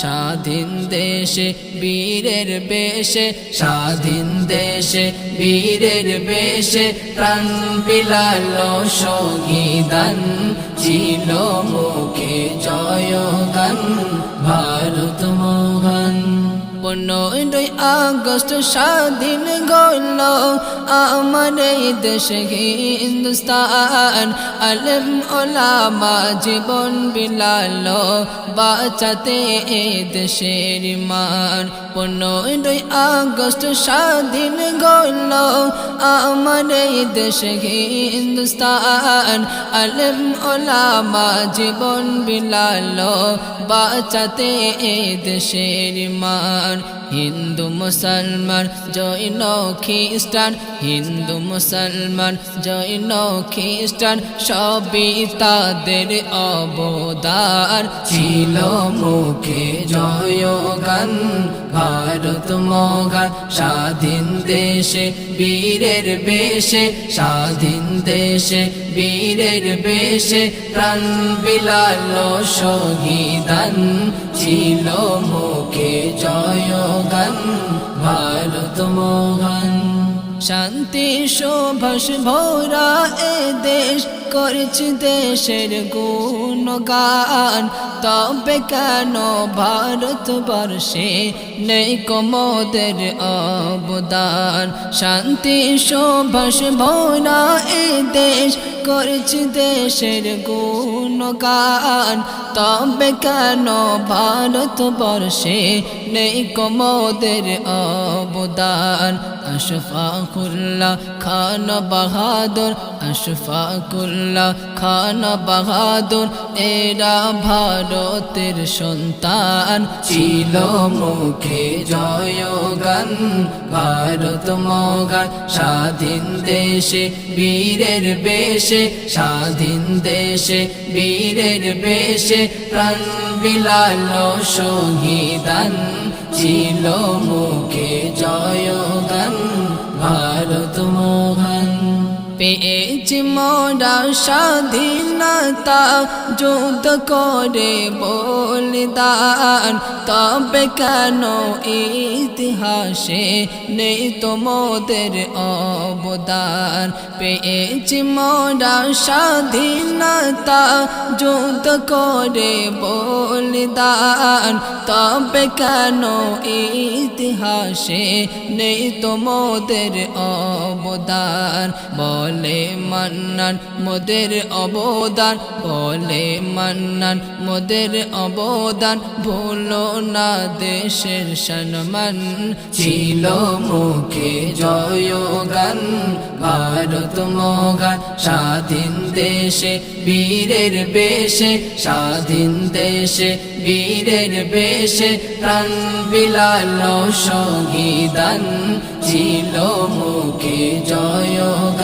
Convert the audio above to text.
স্বাধীন দেশে বীরের বেশে, স্বাধীন দেশে বীরের বেশে, প্রাণ বিলাল সঙ্গীদান ছিল মুখে জয়গান, ভারত মহান পনেরোই আগস্ট স্বাধীন গল আমার এই দেশ হিন্দুস্তান। আলম ওলামা জীবন বিলাল, বাঁচাতে এ দেশের মান। পনেরোই আগস্ট স্বাধীন গল আমার এই দেশ হিন্দুস্তান। আলম ওলামা জীবন বিলাল, বাঁচাতে এ দেশের মান। হিন্দু মুসলমান, জৈন খ্রিস্টান, হিন্দু মুসলমান, জৈন খ্রিস্টান, সবই তাদের অবদান। ছিল মুখে জয় জয়গান ভারত মগান স্বাধীন দেশে, বীরের বেশে, স্বাধীন দেশে, বীরের বেশে, প্রাণ বিলাল শহীদান ছিল মুখে জয়গান। ভারত মহান শান্তি, শোভাস, ভরা এ দেশ করছি দেশের গুণগান। তবে কেন ভারতবর্ষে নেই কমোদের অবদান? শান্তি, শোভাস, ভরা এ দেশ করছি দেশের গুণগান। তবে কেন ভারতবর্ষে নেই কমোদের অবদান? আশফাকুল্লাহ খান বাহাদুর আশফাকুল্লাহ খান বাহাদুর, এরা ভারতের সন্তান। ছিল মুখে জয়গান, ভারত মগান। স্বাধীন দেশে বীরের বেশে, স্বাধীন দেশে বীরের বেশে প্রাণ বিলাল শহীদান। ছিল মুখে জয়গান ভারত মহান পেয়েছি মোরা স্বাধীনতা যুদ্ধ করে বলিদান। তবে কেন ইতিহাসে নেই তোমাদের অবদান? পেয়েছি মোরা স্বাধীনতা যুদ্ধ করে বলিদান। তবে কেন ইতিহাসে নেই তোমাদের অবদান? বলে মান্নান মোদের অবদান, বলে মান্নান মোদের অবদান। ভুলো না দেশের সম্মান, ছিল মুখে জয়গান। ভারত মগান স্বাধীন দেশে বীরের বেশে, স্বাধীন দেশে বীরের বেশে প্রাণ বিলাল সঙ্গীদান। ছিল মুখে জয়গান।